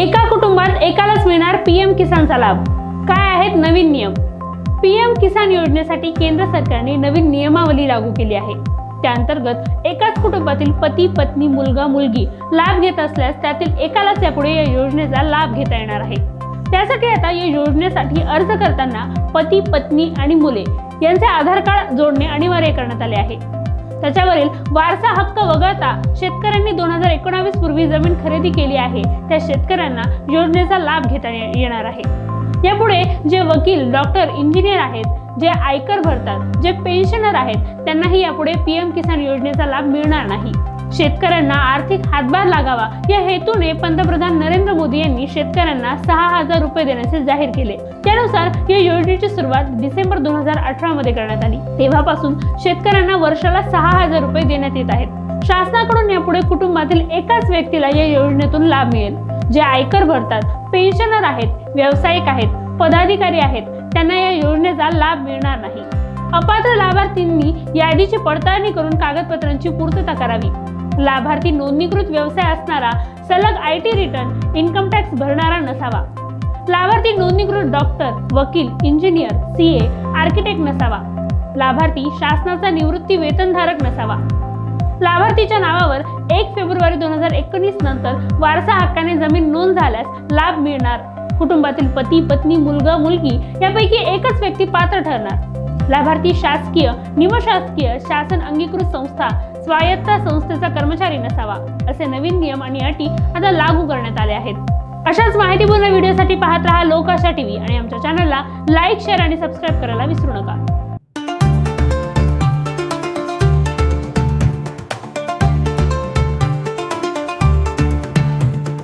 एका कुटुंबात एकालाच मिळणार पीएम किसानचा लाभ. काय आहेत नवीन नियम? पीएम किसान योजनेसाठी केंद्र सरकारने नवीन नियमावली लागू केली आहे. त्याअंतर्गत एकाच कुटुंबातील पती पत्नी मुलगा मुलगी लाभ घेत असल्यास त्यातील एकालाच यापुढे या योजनेचा लाभ घेता येणार आहे. त्यासाठी आता या योजनेसाठी अर्ज करताना पती पत्नी आणि मुले यांचे आधार कार्ड जोडणे अनिवार्य करण्यात आले आहे. त्याच्यावरील वारसा हक्क वगळता शेतकऱ्यांनी दोन हजार एकोणावीस पूर्वी जमीन खरेदी केली आहे. त्या शेतकऱ्यांना योजनेचा लाभ घेता येणार आहे. यापुढे जे वकील डॉक्टर इंजिनियर आहेत जे आयकर भरतात जे पेन्शनर आहेत त्यांनाही यापुढे पीएम किसान योजनेचा लाभ मिळणार नाही. शेतकऱ्यांना आर्थिक हातभार लागावा. या हेतूने पंतप्रधान नरेंद्र मोदी यांनी शेतकऱ्यांना सहा हजार रुपये देण्याचे जाहीर केले. त्यानुसार या योजनेची सुरुवात डिसेंबर दोन हजार अठरा मध्ये करण्यात आली. तेव्हापासून शेतकऱ्यांना वर्षाला सहा हजार रुपये देण्यात येत आहेत. शासनाकडून यापुढे कुटुंबातील एकाच व्यक्तीला या योजनेतून लाभ मिळेल. जे आयकर भरतात पेन्शनर आहेत व्यावसायिक आहेत पदाधिकारी आहेत त्यांना या योजनेचा लाभ मिळणार नाही. अपात्र लाभार्थींनी यादीची पडताळणी करून कागदपत्रांची पूर्तता करावी. लाभार्थी नोंदणीकृत व्यवसाय असणारा सलग I T return income tax भरणारा नसावा. लाभार्थी नोंदणीकृत डॉक्टर वकील इंजिनियर सी ए आर्किटेक्ट नसावा. लाभार्थी शासनाचा निवृत्ती वेतनधारक नसावा. लाभार्थीच्या नावावर एक फेब्रुवारी दोन हजार एकोणीस नंतर वारसा हक्काने जमीन नोंद झाल्यास लाभ मिळणार. कुटुंबातील पती पत्नी मुलगा मुलगी यापैकी एकच व्यक्ती पात्र ठरणार. लाभार्थी शासकीय निमशासकीय शासन अंगीकृत संस्था स्वायत्त संस्थेचा कर्मचारी नसावा असे नवीन नियम आणि अटी आता लागू करण्यात आले आहेत. अशाच माहितीपूर्ण व्हिडिओसाठी पाहत रहा लोकाशा टीव्ही आणि आमच्या चॅनलला लाईक शेअर आणि सबस्क्राईब करायला विसरू नका.